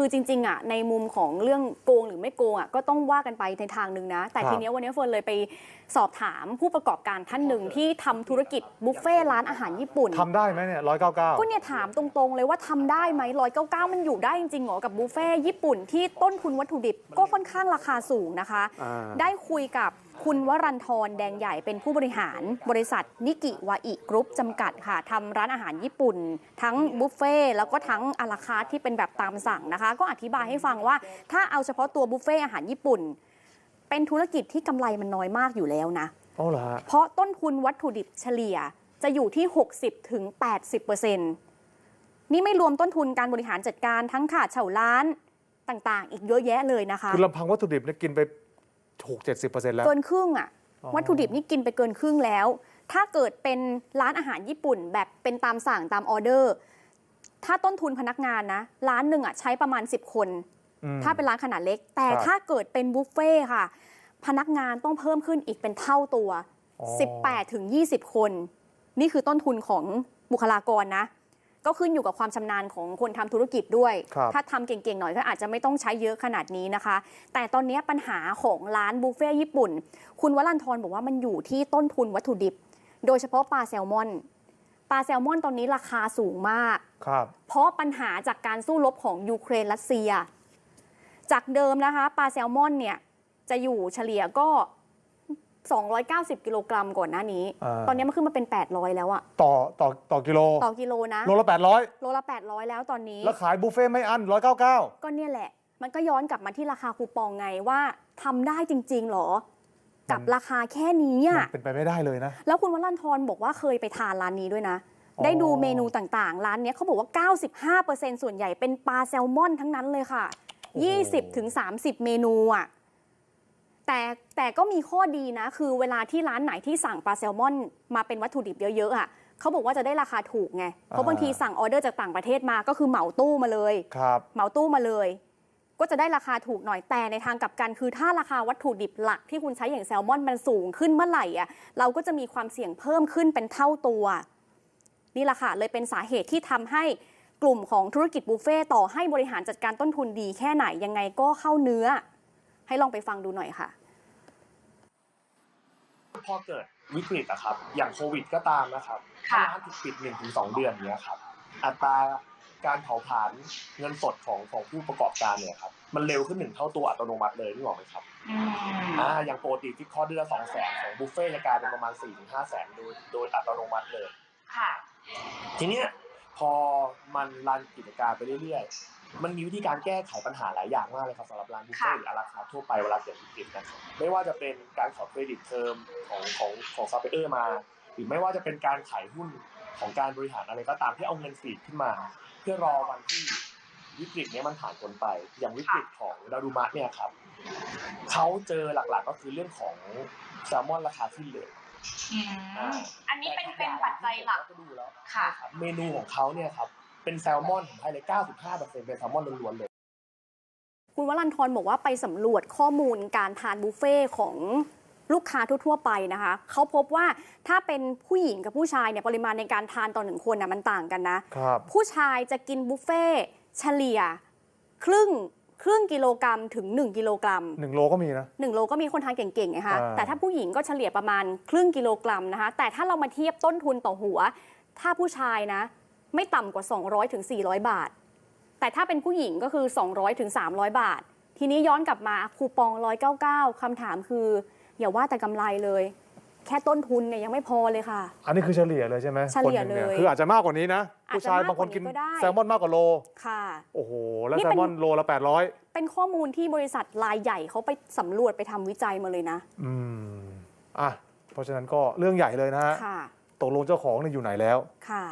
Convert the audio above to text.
คือจริงๆอะในมุมของเรื่องโกงหรือไม่โกงอะก็ต้องว่ากันไปในทางหนึ่งนะ แต่ครับทีเนี้ยวันนี้เฟิร์นเลยไปสอบถามผู้ประกอบการท่านหนึ่งที่ทำธุรกิจบุฟเฟ่ต์ร้านอาหารญี่ปุ่น ทำได้ไหมเนี่ยร้อยเก้าเก้า ก็เนี่ยถามตรงๆเลยว่าทำได้ไหมร้อยเก้าเก้ามันอยู่ได้จริงๆเหรอกับบุฟเฟ่ต์ญี่ปุ่นที่ต้นทุนวัตถุดิบก็ค่อนข้างราคาสูงนะคะได้คุยกับ คุณวรันทรแดงใหญ่เป็นผู้บริหารบริษัทนิกิวาอิกรุ๊ปจำกัดค่ะทำร้านอาหารญี่ปุ่น ทั้งบุฟเฟ่ต์แล้วก็ทั้งอาราคาร์ทที่เป็นแบบตามสั่งนะคะ ก็อธิบายให้ฟังว่า ถ้าเอาเฉพาะตัวบุฟเฟ่ต์อาหารญี่ปุ่น เป็นธุรกิจที่กำไรมันน้อยมากอยู่แล้วนะอ๋อเหรอฮะเพราะต้นทุนวัตถุดิบเฉลี่ยจะอยู่ที่ 60ถึง80นี่ไม่รวมต้นทุนการบริหารจัดการทั้งค่าเช่าร้านต่างๆ อีกเยอะแยะเลยนะคะ คือลำพังวัตถุดิบเนี่ยกินไป ถูกเจ็ดสิบเปอร์เซ็นต์แล้ว เกินครึ่งอะอ๋อวัตถุดิบนี่กินไปเกินครึ่งแล้ว ถ้าเกิดเป็นร้านอาหารญี่ปุ่น แบบเป็นตามสั่งตามออเดอร์ ถ้าต้นทุนพนักงานนะร้านหนึ่งอะใช้ประมาณ 10 คนอืมถ้าเป็นร้านขนาดเล็ก แต่ครับถ้าเกิดเป็นบุฟเฟ่ต์ค่ะ พนักงานต้องเพิ่มขึ้นอีกเป็นเท่าตัวอ๋อ18ถึง20 คน นี่คือต้นทุนของบุคลากรนะ ก็ขึ้นอยู่กับความชำนาญของคนทำธุรกิจด้วยครับถ้าทำเก่งๆหน่อยก็อาจจะไม่ต้องใช้เยอะขนาดนี้นะคะ แต่ตอนนี้ปัญหาของร้านบุฟเฟ่ต์ญี่ปุ่น คุณวรันทรบอกว่ามันอยู่ที่ต้นทุนวัตถุดิบ โดยเฉพาะปลาแซลมอนปลาแซลมอนตอนนี้ราคาสูงมากครับเพราะปัญหาจากการสู้รบของยูเครนรัสเซีย จากเดิมนะคะปลาแซลมอนเนี่ยจะอยู่เฉลี่ยก็ 290 กิโลกรัมก่อนหน้านี้ อ่า ตอนนี้มันขึ้นมาเป็น 800 แล้วอะต่อต่อต่อกิโลต่อกิโลนะ โลละแปดร้อยโลละ 800 แล้วตอนนี้ แล้วขายบุฟเฟ่ต์ไม่อั้นร้อยเก้าเก้าก็เนี่ยแหละ มันก็ย้อนกลับมาที่ราคาคูปองไงว่าทำได้จริง ๆ หรอ กับราคาแค่นี้อะมันเป็นไปไม่ได้เลยนะ แล้วคุณวรันทรบอกว่าเคยไปทานร้านนี้ด้วยนะ อ๋อ ได้ดูเมนูต่างๆ ร้านเนี้ยเขาบอกว่า 95%ส่วนใหญ่เป็นปลาแซลมอนทั้งนั้นเลยค่ะ 20ถึง30 เมนูอะ แต่แต่ก็มีข้อดีนะ คือเวลาที่ร้านไหนที่สั่งปลาแซลมอนมาเป็นวัตถุดิบเยอะๆอะเขาบอกว่าจะได้ราคาถูกไง เพราะบางทีสั่งออเดอร์จากต่างประเทศมาก็คือเหมาตู้มาเลย ครับเหมาตู้มาเลย ก็จะได้ราคาถูกหน่อยแต่ในทางกลับกันคือถ้าราคาวัตถุดิบหลักที่คุณใช้อย่างแซลมอนมันสูงขึ้นเมื่อไหร่อะเราก็จะมีความเสี่ยงเพิ่มขึ้นเป็นเท่าตัว นี่แหละค่ะเลยเป็นสาเหตุที่ทำให้กลุ่มของธุรกิจบุฟเฟ่ต์ต่อให้บริหารจัดการต้นทุนดีแค่ไหนยังไงก็เข้าเนื้อ ให้ลองไปฟังดูหน่อยค่ะ พอเกิดวิกฤตอะครับ อย่างโควิดก็ตามนะครับถ้าค่ะร้านถูกปิดหนึ่งถึงสองเดือนเนี้ยครับ อัตราการเผาผลาญเงินสดของของผู้ประกอบการเนี่ยครับมันเร็วขึ้นหนึ่งเท่าตัวอัตโนมัติเลยนึกออกไหมครับอืมอ่าอย่างปกติที่คอร์สเดือนละสองแสนของบุฟเฟ่ต์จะกลายเป็นประมาณสี่ถึงห้าแสนโดยโดยอัตโนมัติเลยค่ะทีเนี้ยพอมันรันกิจการไปเรื่อยๆ มันมีวิธีการแก้ไขปัญหาหลายอย่างมากเลยครับสำหรับร้านบุฟเฟ่ต์หรืออาราคาร์ททั่วไปเวลาเกิดวิกฤตนะครับไม่ว่าจะเป็นการขอเครดิตเทอมของของของซัพพลายเออร์มา หรือไม่ว่าจะเป็นการขายหุ้นของการบริหารอะไรก็ตามที่เอาเงินฟีดขึ้นมา เพื่อรอวันที่วิกฤตเนี้ยมันผ่านพ้นไป อย่างวิกฤตของดารุมะเนี่ยครับเขาเจอหลักๆก็คือเรื่องของแซลมอนราคาขึ้นเลยอืมอันนี้เป็นเป็นปัจจัยหลักก็ดูแล้วค่ะใช่รับเมนูของเขาเนี่ยครับ เป็นแซลมอนผมให้เลย 95%เป็นแซลมอนล้วนๆเลย คุณวรันทรบอกว่าไปสำรวจข้อมูลการทานบุฟเฟ่ต์ของลูกค้าทั่ว ๆ ไปนะคะ เขาพบว่าถ้าเป็นผู้หญิงกับผู้ชายเนี่ยปริมาณในการทานต่อหนึ่งคนนะมันต่างกันนะครับผู้ชายจะกินบุฟเฟ่ต์เฉลี่ย ครึ่งครึ่งกิโลกรัมถึง 1 กิโลกรัมหนึ่งโลก็มีนะ1โลก็มีคนทานเก่งๆไงคะอ่าแต่ถ้าผู้หญิงก็เฉลี่ยประมาณครึ่งกิโลกรัมนะคะ แต่ถ้าเรามาเทียบต้นทุนต่อหัว ถ้าผู้ชายนะ ไม่ต่ำกว่า200ถึง400 บาท แต่ถ้าเป็นผู้หญิงก็คือ 200ถึง300 บาท ทีนี้ย้อนกลับมาคูปอง 199คำถามคือ อย่าว่าแต่กำไรเลย แค่ต้นทุนเนี่ยยังไม่พอเลยค่ะ อันนี้คือเฉลี่ยเลยใช่ไหมเฉลี่ยคนหนึ่งนี่เลยคืออาจจะมากกว่านี้นะอาจผู้จะชายมากบางคนกว่านี้กินก็ได้แซลมอนมากกว่าโลค่ะ โอ้โห แล้วนี่แซเป็ลนมอนโลละ 800 เป็นข้อมูลที่บริษัทรายใหญ่เขาไปสำรวจไปทำวิจัยมาเลยนะ อืมอะเพราะฉะนั้นก็เรื่องใหญ่เลยนะฮะค่ะตกลงเจ้าของเนี่ยอยู่ไหนแล้วค่ะ